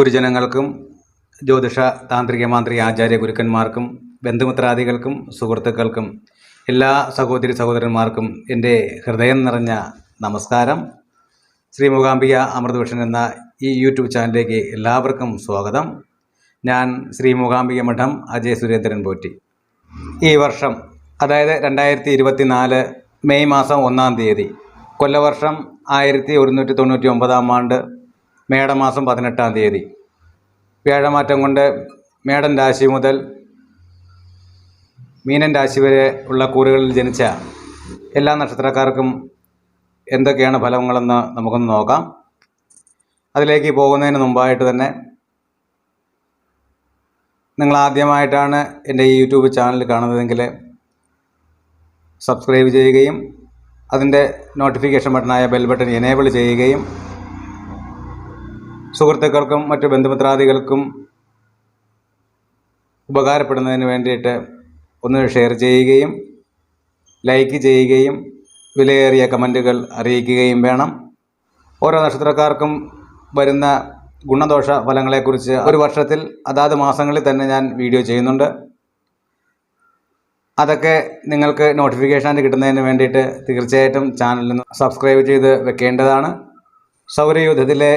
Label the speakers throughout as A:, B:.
A: ഗുരുജനങ്ങൾക്കും ജ്യോതിഷ താന്ത്രിക മാന്ത്രിക ആചാര്യ ഗുരുക്കന്മാർക്കും ബന്ധുമിത്രാദികൾക്കും സുഹൃത്തുക്കൾക്കും എല്ലാ സഹോദരി സഹോദരന്മാർക്കും എന്റെ ഹൃദയം നിറഞ്ഞ നമസ്കാരം. ശ്രീ മൂകാംബിക അമൃതവിഷൻ എന്ന ഈ യൂട്യൂബ് ചാനലിലേക്ക് എല്ലാവർക്കും സ്വാഗതം. ഞാൻ ശ്രീ മൂകാംബിക മഠം അജയ് സുരേന്ദ്രൻ പോറ്റി. ഈ വർഷം അതായത് രണ്ടായിരത്തി ഇരുപത്തി നാല് മെയ് മാസം ഒന്നാം തീയതി കൊല്ലവർഷം ആയിരത്തി ഒരുന്നൂറ്റി തൊണ്ണൂറ്റി ഒമ്പതാം ആണ്ട് മേടമാസം പതിനെട്ടാം തീയതി വ്യാഴമാറ്റം കൊണ്ട് മേടൻ രാശി മുതൽ മീനൻ രാശി വരെ ഉള്ള കൂറുകളിൽ ജനിച്ച എല്ലാ നക്ഷത്രക്കാർക്കും എന്തൊക്കെയാണ് ഫലങ്ങളെന്ന് നമുക്കൊന്ന് നോക്കാം. അതിലേക്ക് പോകുന്നതിന് മുമ്പായിട്ട് തന്നെ നിങ്ങൾ ആദ്യമായിട്ടാണ് എന്റെ ഈ യൂട്യൂബ് ചാനൽ കാണുന്നതെങ്കിൽ സബ്സ്ക്രൈബ് ചെയ്യുകയും അതിന്റെ നോട്ടിഫിക്കേഷൻ ബട്ടണായ ബെൽ ബട്ടൺ എനേബിൾ ചെയ്യുകയും സുഹൃത്തുക്കൾക്കും മറ്റ് ബന്ധുമിത്രാദികൾക്കും ഉപകാരപ്പെടുന്നതിന് വേണ്ടിയിട്ട് ഒന്ന് ഷെയർ ചെയ്യുകയും ലൈക്ക് ചെയ്യുകയും വിലയേറിയ കമന്റുകൾ അറിയിക്കുകയും വേണം. ഓരോ നക്ഷത്രക്കാർക്കും വരുന്ന ഗുണദോഷ ഫലങ്ങളെക്കുറിച്ച് ഒരു വർഷത്തിൽ അതാത് മാസങ്ങളിൽ തന്നെ ഞാൻ വീഡിയോ ചെയ്യുന്നുണ്ട്. അതൊക്കെ നിങ്ങൾക്ക് നോട്ടിഫിക്കേഷൻ കിട്ടുന്നതിന് വേണ്ടിയിട്ട് തീർച്ചയായിട്ടും ചാനലിൽ സബ്സ്ക്രൈബ് ചെയ്ത് വെക്കേണ്ടതാണ്. സൗരയൂഥത്തിലെ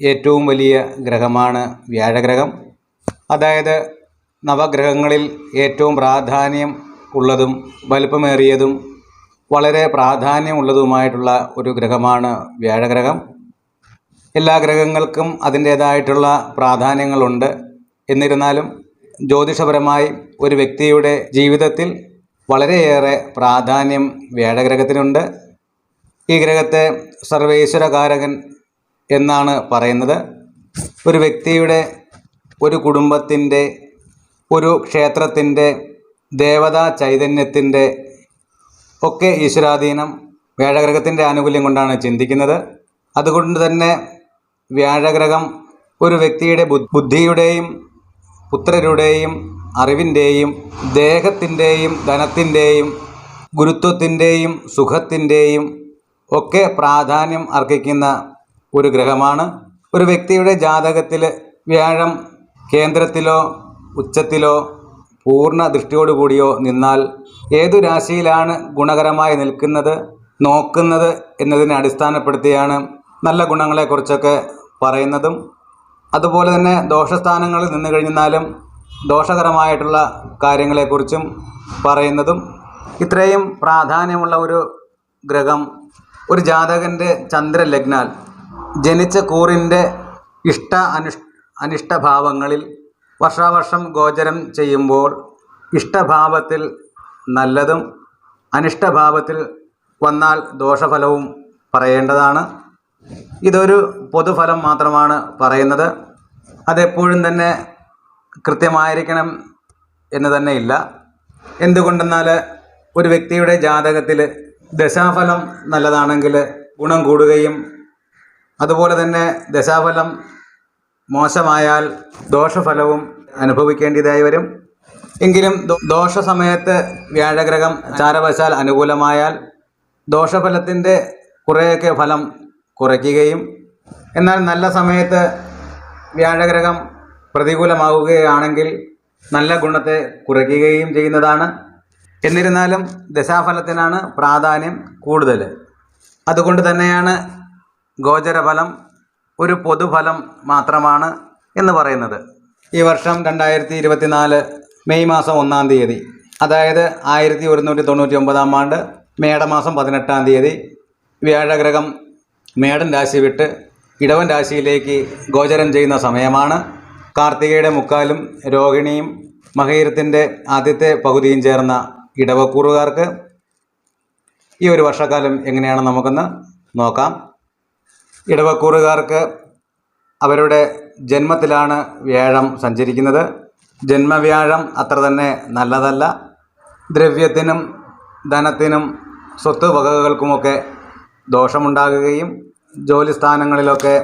A: ഏറ്റവും വലിയ ഗ്രഹമാണ് വ്യാഴഗ്രഹം. അതായത് നവഗ്രഹങ്ങളിൽ ഏറ്റവും പ്രാധാന്യം ഉള്ളതും വലുപ്പമേറിയതും വളരെ പ്രാധാന്യമുള്ളതുമായിട്ടുള്ള ഒരു ഗ്രഹമാണ് വ്യാഴഗ്രഹം. എല്ലാ ഗ്രഹങ്ങൾക്കും അതിന്റേതായിട്ടുള്ള പ്രാധാന്യങ്ങളുണ്ട്. എന്നിരുന്നാലും ജ്യോതിഷപരമായി ഒരു വ്യക്തിയുടെ ജീവിതത്തിൽ വളരെയേറെ പ്രാധാന്യം വ്യാഴഗ്രഹത്തിനുണ്ട്. ഈ ഗ്രഹത്തെ സർവേശ്വരകാരകൻ എന്നാണ് പറയുന്നത്. ഒരു വ്യക്തിയുടെ ഒരു കുടുംബത്തിന്റെ ഒരു ക്ഷേത്രത്തിന്റെ ദേവതാ ചൈതന്യത്തിന്റെ ഒക്കെ ഈശ്വരാധീനം വ്യാഴഗ്രഹത്തിന്റെ ആനുകൂല്യം കൊണ്ടാണ് ചിന്തിക്കുന്നത്. അതുകൊണ്ട് തന്നെ വ്യാഴഗ്രഹം ഒരു വ്യക്തിയുടെ ബുദ്ധിയുടെയും പുത്രരുടെയും അറിവിന്റെയും ദേഹത്തിന്റെയും ധനത്തിന്റെയും ഗുരുത്വത്തിന്റെയും സുഖത്തിന്റെയും ഒക്കെ പ്രാധാന്യം അർഹിക്കുന്ന ഒരു ഗ്രഹമാണ്. ഒരു വ്യക്തിയുടെ ജാതകത്തിൽ വ്യാഴം കേന്ദ്രത്തിലോ ഉച്ചത്തിലോ പൂർണ ദൃഷ്ടിയോടുകൂടിയോ നിന്നാൽ ഏതു രാശിയിലാണ് ഗുണകരമായി നിൽക്കുന്നത് നോക്കുന്നത് എന്നതിനെ അടിസ്ഥാനപ്പെടുത്തിയാണ് നല്ല ഗുണങ്ങളെക്കുറിച്ചൊക്കെ പറയുന്നതും. അതുപോലെ തന്നെ ദോഷസ്ഥാനങ്ങളിൽ നിന്ന് കഴിഞ്ഞാലും ദോഷകരമായിട്ടുള്ള കാര്യങ്ങളെക്കുറിച്ചും പറയുന്നതും. ഇത്രയും പ്രാധാന്യമുള്ള ഒരു ഗ്രഹം ഒരു ജാതകന്റെ ചന്ദ്രലഗ്നാൽ ജനിച്ച കൂറിന്റെ ഇഷ്ട അനുഷ് അനിഷ്ടഭാവങ്ങളിൽ വർഷാവർഷം ഗോചരം ചെയ്യുമ്പോൾ ഇഷ്ടഭാവത്തിൽ നല്ലതും അനിഷ്ടഭാവത്തിൽ വന്നാൽ ദോഷഫലവും പറയേണ്ടതാണ്. ഇതൊരു പൊതുഫലം മാത്രമാണ് പറയുന്നത്. അതെപ്പോഴും തന്നെ കൃത്യമായിരിക്കണം എന്ന് തന്നെ ഇല്ല. എന്തുകൊണ്ടെന്നാൽ ഒരു വ്യക്തിയുടെ ജാതകത്തിൽ ദശാഫലം നല്ലതാണെങ്കിൽ ഗുണം കൂടുകയും അതുപോലെ തന്നെ ദശാഫലം മോശമായാൽ ദോഷഫലവും അനുഭവിക്കേണ്ടതായി വരും. എങ്കിലും ദോഷ സമയത്ത് വ്യാഴഗ്രഹം ചാരവശാൽ അനുകൂലമായാൽ ദോഷഫലത്തിന്റെ കുറേയൊക്കെ ഫലം കുറയ്ക്കുകയും എന്നാൽ നല്ല സമയത്ത് വ്യാഴഗ്രഹം പ്രതികൂലമാവുകയാണെങ്കിൽ നല്ല ഗുണത്തെ കുറയ്ക്കുകയും ചെയ്യുന്നതാണ്. എന്നിരുന്നാലും ദശാഫലത്തിനാണ് പ്രാധാന്യം കൂടുതൽ. അതുകൊണ്ട് തന്നെയാണ് ഗോചരഫലം ഒരു പൊതുഫലം മാത്രമാണ് എന്ന് പറയുന്നത്. ഈ വർഷം രണ്ടായിരത്തി ഇരുപത്തിനാല് മെയ് മാസം ഒന്നാം തീയതി അതായത് ആയിരത്തി ഒരുന്നൂറ്റി തൊണ്ണൂറ്റി ഒമ്പതാം ആണ്ട് മേടമാസം പതിനെട്ടാം തീയതി വ്യാഴഗ്രഹം മേടൻ രാശി വിട്ട് ഇടവൻ രാശിയിലേക്ക് ഗോചരം ചെയ്യുന്ന സമയമാണ്. കാർത്തികയുടെ മുക്കാലും രോഹിണിയും മഹീരത്തിന്റെ ആദ്യത്തെ പകുതിയും ചേർന്ന ഇടവക്കൂറുകാർക്ക് ഈ ഒരു വർഷക്കാലം എങ്ങനെയാണ് നമുക്കൊന്ന് നോക്കാം. ഇടവക്കൂറുകാർക്ക് അവരുടെ ജന്മത്തിലാണ് വ്യാഴം സഞ്ചരിക്കുന്നത്. ജന്മവ്യാഴം അത്ര തന്നെ നല്ലതല്ല. ദ്രവ്യത്തിനും ധനത്തിനും സ്വത്ത് വകകൾക്കുമൊക്കെ ദോഷമുണ്ടാകുകയും ജോലി സ്ഥാനങ്ങളിലൊക്കെ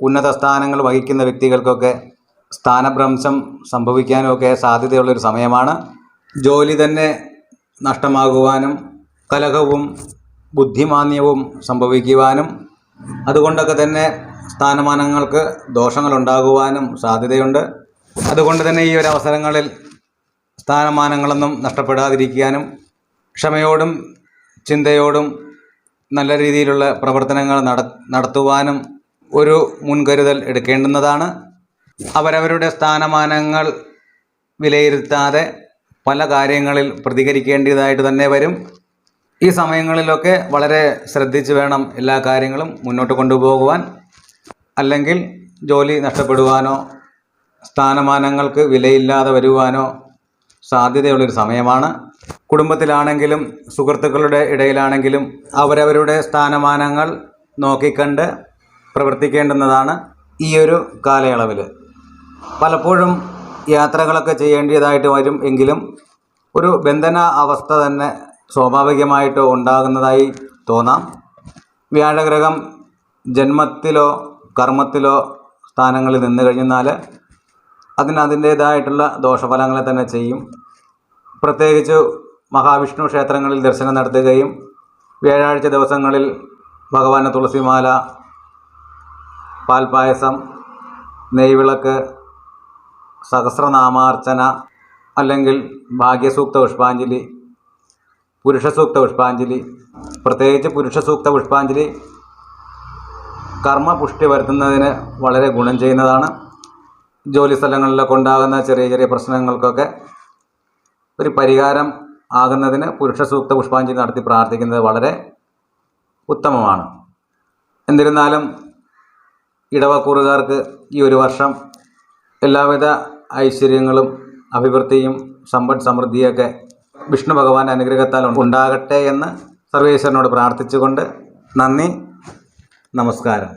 A: ഉന്നത സ്ഥാനങ്ങൾ വഹിക്കുന്ന വ്യക്തികൾക്കൊക്കെ സ്ഥാനഭ്രംശം സംഭവിക്കാനുമൊക്കെ സാധ്യതയുള്ളൊരു സമയമാണ്. ജോലി തന്നെ നഷ്ടമാകുവാനും കലഹവും ബുദ്ധിമാന്യവും സംഭവിക്കുവാനും അതുകൊണ്ടൊക്കെ തന്നെ സ്ഥാനമാനങ്ങൾക്ക് ദോഷങ്ങളുണ്ടാകുവാനും സാധ്യതയുണ്ട്. അതുകൊണ്ട് തന്നെ ഈ ഒരു അവസരങ്ങളിൽ സ്ഥാനമാനങ്ങളൊന്നും നഷ്ടപ്പെടാതിരിക്കാനും ക്ഷമയോടും ചിന്തയോടും നല്ല രീതിയിലുള്ള പ്രവർത്തനങ്ങൾ നട നടത്തുവാനും ഒരു മുൻകരുതൽ എടുക്കേണ്ടുന്നതാണ്. അവരവരുടെ സ്ഥാനമാനങ്ങൾ വിലയിരുത്താതെ പല കാര്യങ്ങളിൽ പ്രതികരിക്കേണ്ടതായിട്ട് തന്നെ വരും. ഈ സമയങ്ങളിലൊക്കെ വളരെ ശ്രദ്ധിച്ച് വേണം എല്ലാ കാര്യങ്ങളും മുന്നോട്ട് കൊണ്ടുപോകുവാൻ. അല്ലെങ്കിൽ ജോലി നഷ്ടപ്പെടുവാനോ സ്ഥാനമാനങ്ങൾക്ക് വിലയില്ലാതെ വരുവാനോ സാധ്യതയുള്ളൊരു സമയമാണ്. കുടുംബത്തിലാണെങ്കിലും സുഹൃത്തുക്കളുടെ ഇടയിലാണെങ്കിലും അവരവരുടെ സ്ഥാനമാനങ്ങൾ നോക്കിക്കണ്ട് പ്രവർത്തിക്കേണ്ടുന്നതാണ് ഈ ഒരു കാലയളവിൽ പലപ്പോഴും യാത്രകളൊക്കെ ചെയ്യേണ്ടതായിട്ട് വരും എങ്കിലും ഒരു ബന്ധന അവസ്ഥ തന്നെ സ്വാഭാവികമായിട്ട് ഉണ്ടാകുന്നതായി തോന്നാം. വ്യാഴഗ്രഹം ജന്മത്തിലോ കർമ്മത്തിലോ സ്ഥാനങ്ങളിൽ നിന്ന് കഴിഞ്ഞാൽ അതിന് അതിന്റേതായിട്ടുള്ള ദോഷഫലങ്ങളെ തന്നെ ചെയ്യും. പ്രത്യേകിച്ച് മഹാവിഷ്ണു ക്ഷേത്രങ്ങളിൽ ദർശനം നടത്തുകയും വ്യാഴാഴ്ച ദിവസങ്ങളിൽ ഭഗവാന് തുളസിമാല പാൽപ്പായസം നെയ്വിളക്ക് സഹസ്രനാമാർച്ചന അല്ലെങ്കിൽ ഭാഗ്യസൂക്ത പുഷ്പാഞ്ജലി പുരുഷസൂക്ത പുഷ്പാഞ്ജലി. പ്രത്യേകിച്ച് പുരുഷസൂക്ത പുഷ്പാഞ്ജലി കർമ്മപുഷ്ടി വരുത്തുന്നതിന് വളരെ ഗുണം ചെയ്യുന്നതാണ്. ജോലി സ്ഥലങ്ങളിലൊക്കെ ഉണ്ടാകുന്ന ചെറിയ ചെറിയ പ്രശ്നങ്ങൾക്കൊക്കെ ഒരു പരിഹാരം ആകുന്നതിന് പുരുഷസൂക്ത പുഷ്പാഞ്ജലി നടത്തി പ്രാർത്ഥിക്കുന്നത് വളരെ ഉത്തമമാണ്. എന്നിരുന്നാലും ഇടവക്കൂറുകാർക്ക് ഈ ഒരു വർഷം എല്ലാവിധ ഐശ്വര്യങ്ങളും അഭിവൃദ്ധിയും സമ്പദ് സമൃദ്ധിയൊക്കെ വിഷ്ണു ഭഗവാന്റെ അനുഗ്രഹത്താൽ ഉണ്ടാകട്ടെ എന്ന് സർവേശ്വരനോട് പ്രാർത്ഥിച്ചുകൊണ്ട് നന്ദി നമസ്കാരം.